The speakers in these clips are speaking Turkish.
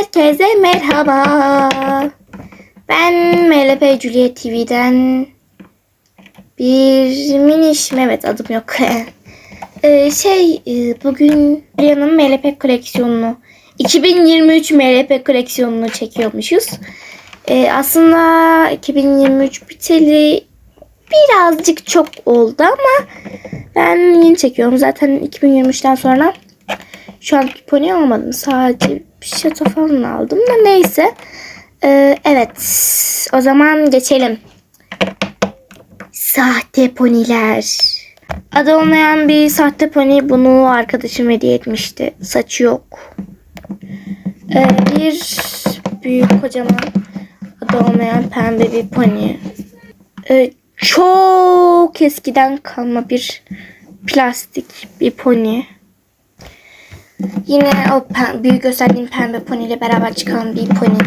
Herkese merhaba. Ben MLP Juliet TV'den bir minişim. Evet adım yok. Ee, şey e, bugün Rihanna'nın MLP koleksiyonunu 2023 MLP koleksiyonunu çekiyormuşuz. Ee, aslında 2023 biteli birazcık çok oldu ama ben yeni çekiyorum. Zaten 2023'ten sonra şu an pony almadım. Sadece bir şata falan aldım da neyse. Ee, evet. O zaman geçelim. Sahte poniler. Adı olmayan bir sahte pony bunu arkadaşım hediye etmişti. Saçı yok. Ee, bir büyük kocaman adı olmayan pembe bir pony. Ee, çok eskiden kalma bir plastik bir pony. Yine o büyük gösterdiğim pembe pony ile beraber çıkan bir pony.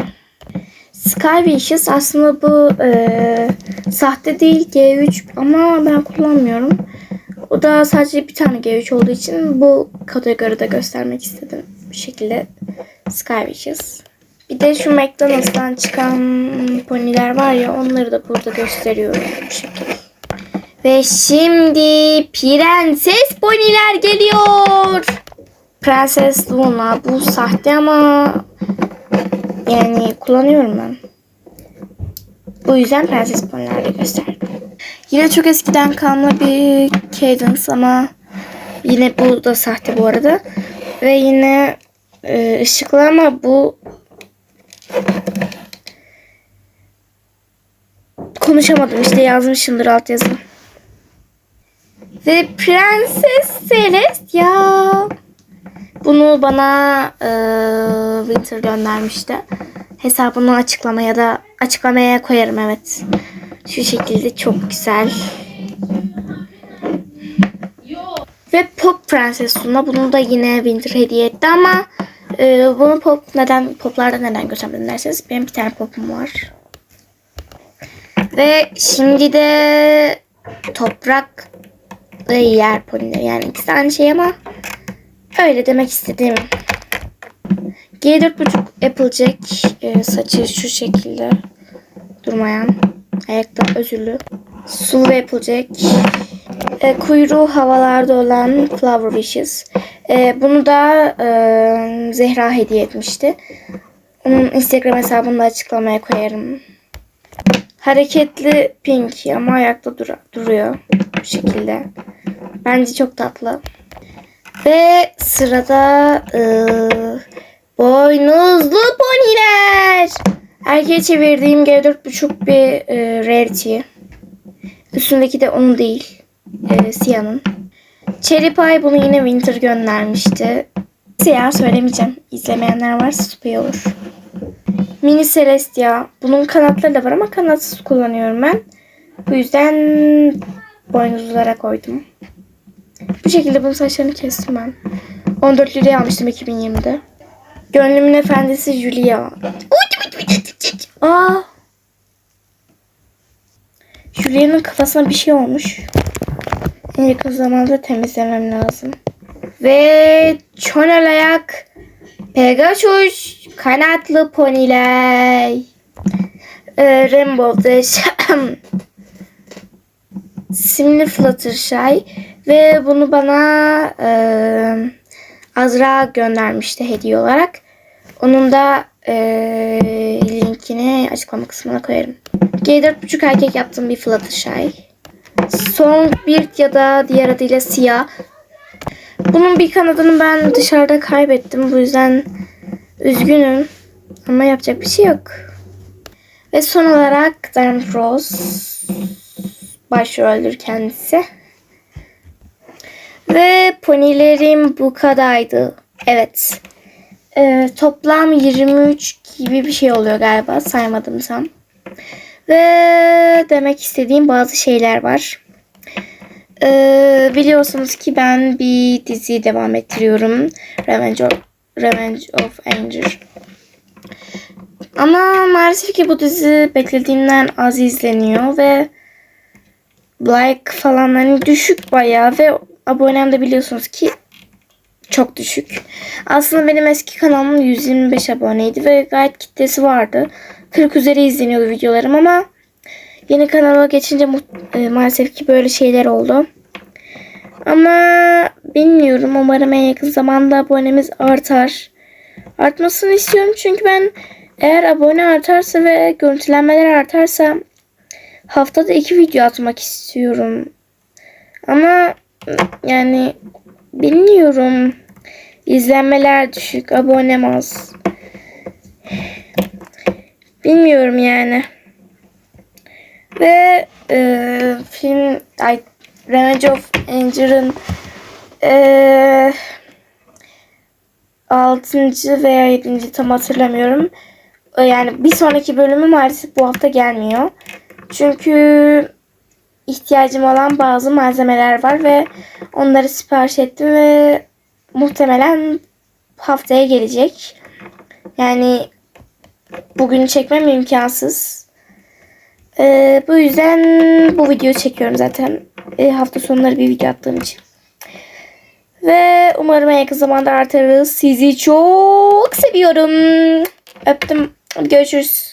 Sky Wishes aslında bu e, sahte değil G3 ama ben kullanmıyorum. O da sadece bir tane G3 olduğu için bu kategoride göstermek istedim. Bu şekilde Sky Wishes. Bir de şu McDonald's'tan çıkan poniler var ya onları da burada gösteriyorum bu şekilde. Ve şimdi prenses poniler geliyor. Prenses Luna bu sahte ama yani kullanıyorum ben. Bu yüzden prenses ponilerle gösterdim. Yine çok eskiden kalma bir Cadence ama yine bu da sahte bu arada. Ve yine e, ışıklı ama bu konuşamadım işte yazmışımdır altyazı. Ve Prenses Celestia. Bunu bana e, Winter göndermişti. Hesabını açıklamaya da açıklamaya koyarım evet. Şu şekilde çok güzel. Ve Pop Prenses Luna bunu da yine Winter hediye etti ama e, bunu pop neden poplarda neden göstermedim derseniz benim bir tane popum var. Ve şimdi de toprak ve yer ponileri yani ikisi aynı şey ama öyle demek istedim. G4.5 Applejack e, saçı şu şekilde durmayan ayakta özürlü. Sulu ve Applejack e, kuyruğu havalarda olan Flower Wishes. E, bunu da e, Zehra hediye etmişti. Onun Instagram hesabını da açıklamaya koyarım. Hareketli pink ama ayakta dur duruyor bu şekilde. Bence çok tatlı. Ve sırada e, boynuzlu poniler. Erkeğe çevirdiğim G4.5 bir e, rarity. Üstündeki de onun değil. E, siyahın. Cherry Pie bunu yine Winter göndermişti. Siyah söylemeyeceğim. İzlemeyenler varsa süper olur. Mini Celestia. Bunun kanatları da var ama kanatsız kullanıyorum ben. Bu yüzden boynuzlara koydum. Şekilde bunun saçlarını kestim ben. 14 liraya almıştım 2020'de. Gönlümün efendisi Julia. Aa. Julia'nın kafasına bir şey olmuş. En yakın zamanda temizlemem lazım. Ve çonel ayak Pegasus kanatlı poniler. Ee, Rainbow Dash Simli Fluttershy ve bunu bana e, Azra göndermişti hediye olarak. Onun da e, linkini açıklama kısmına koyarım. G4.5 erkek yaptığım bir Fluttershy. Songbird ya da diğer adıyla Siyah. Bunun bir kanadını ben dışarıda kaybettim. Bu yüzden üzgünüm. Ama yapacak bir şey yok. Ve son olarak Diamond Rose başroldür kendisi. Ve ponilerim bu kadardı. Evet. Ee, toplam 23 gibi bir şey oluyor galiba saymadım tam. Ve demek istediğim bazı şeyler var. Ee, biliyorsunuz ki ben bir diziyi devam ettiriyorum. Revenge of, Revenge of Anger. Ama maalesef ki bu dizi beklediğimden az izleniyor ve like falan hani düşük bayağı ve abonem de biliyorsunuz ki çok düşük. Aslında benim eski kanalım 125 aboneydi ve gayet kitlesi vardı. 40 üzeri izleniyordu videolarım ama yeni kanala geçince e, maalesef ki böyle şeyler oldu. Ama bilmiyorum. Umarım en yakın zamanda abonemiz artar. Artmasını istiyorum çünkü ben eğer abone artarsa ve görüntülenmeler artarsa haftada iki video atmak istiyorum. Ama yani bilmiyorum. İzlenmeler düşük, abonem az. Bilmiyorum yani. Ve e, film ay, Revenge of Anger'ın e, 6. veya 7. tam hatırlamıyorum. E, Yani bir sonraki bölümü maalesef bu hafta gelmiyor. Çünkü ihtiyacım olan bazı malzemeler var ve onları sipariş ettim ve muhtemelen haftaya gelecek. Yani bugün çekmem imkansız. Ee, bu yüzden bu videoyu çekiyorum zaten. Ee, hafta sonları bir video attığım için. Ve umarım en yakın zamanda artarız. Sizi çok seviyorum. Öptüm. Görüşürüz.